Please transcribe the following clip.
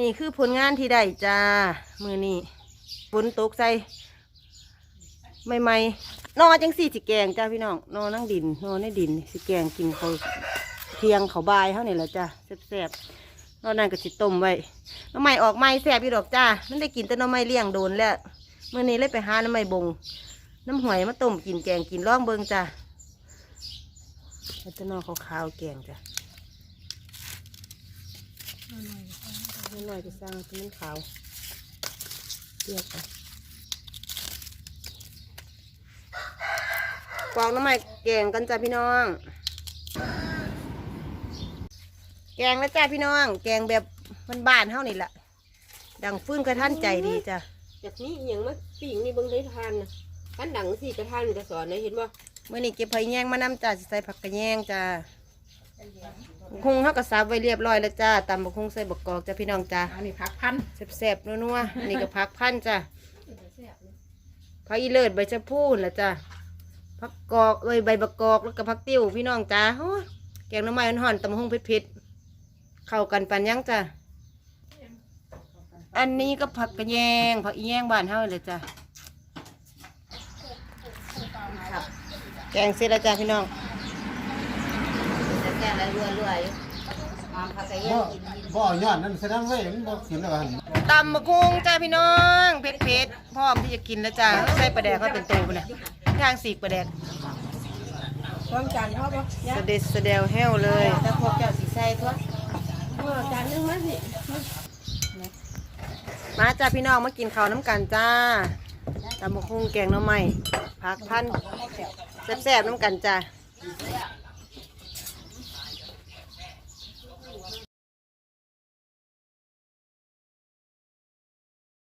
นี่คือผลงานที่ได้จ้า มือนี่ฝนตกใส่ใหม่ๆนอจังสี่สิแกงจ้าพี่น้องนอนั่งดินนอในดินสิแกงกินเขาเทียงเขาบายเขาเนี่ยแหละจ้าแซ่บๆนอกนั้นก็สิต้มไว้น้ำไม้ออกไม้แซ่บพี่ดอกจ้ามันได้กินแต่น้ำไม้เลี้ยงโดนแล้วมื่อนี้เลยไปหาน้ำไม้บง น้ำหอยมาต้มกินแกงกินร่องเบิงจ้าแล้วจะนอขาวๆแกงจ้า นิดหน่อยจะสร้างให้มันขาวเรียกไปกวางน้ำใหม่แกงกันจ้าพี่น้อง แกงแล้วจ้าพี่น้อง แกงแบบบ้านๆเท่านี่แหละดังฟื้นกระท่านใจดีจ้ะจากนี้อหย่างมาปิ่งนี่เบิ่งได้ทานนะกันดังสี่กระทานกระสอนนะเห็นบ่เมื่อนี้เก็บไผ่แยงมานำจ้าสิใส่ผักกระแยงจ้า คงเขากระซับไว้เรียบร้อยแล้วจ้าตำบักคงใส่บักกอกจ้าพี่น้องจ้าอันนี้พักพันแซ่บๆนัวๆอันนี้ก็พักพันจ้ะพักอีเลิศใบชะพูนละจ้ะพักกอกเอ้ยใบบักกอกแล้วก็พักติ้วพี่น้องจ้าโอ้ยแกงหน้ำไม้ห่อนๆตำบักหุ่งเผ็ดๆเข้ากันปันยังจ้ะอันนี้ก็ผักกระแยงผักอีแยงบ้านเฮาเลยจ้ะแกงเสร็จแล้วจ้ะพี่น้อง แกอะไรรัวๆอยู่มาพักกระเยบ่กินกินบ่เอายอดนั่นแสดงไว้มันบ่ขึ้นแล้วกันตำบักหุ่งจ้ะพี่น้องเผ็ดๆพร้อมที่จะกินแล้วจ้ะใส่ปลาแดกเขาเป็นตูไปเลยทางสีกปลาแดกพร้อมจานพ่อบ่สะเด็ดสะเดวแห้วเลยแต่พวกเจ้าสิใส่ทั่วเออจานนึงมาสิมาจ้าพี่น้องมากินข้าวน้ำกันจ้าตำบักหุ่งแกงหน้ำไม้ผักพันแซ่บๆน้ำกันจ้า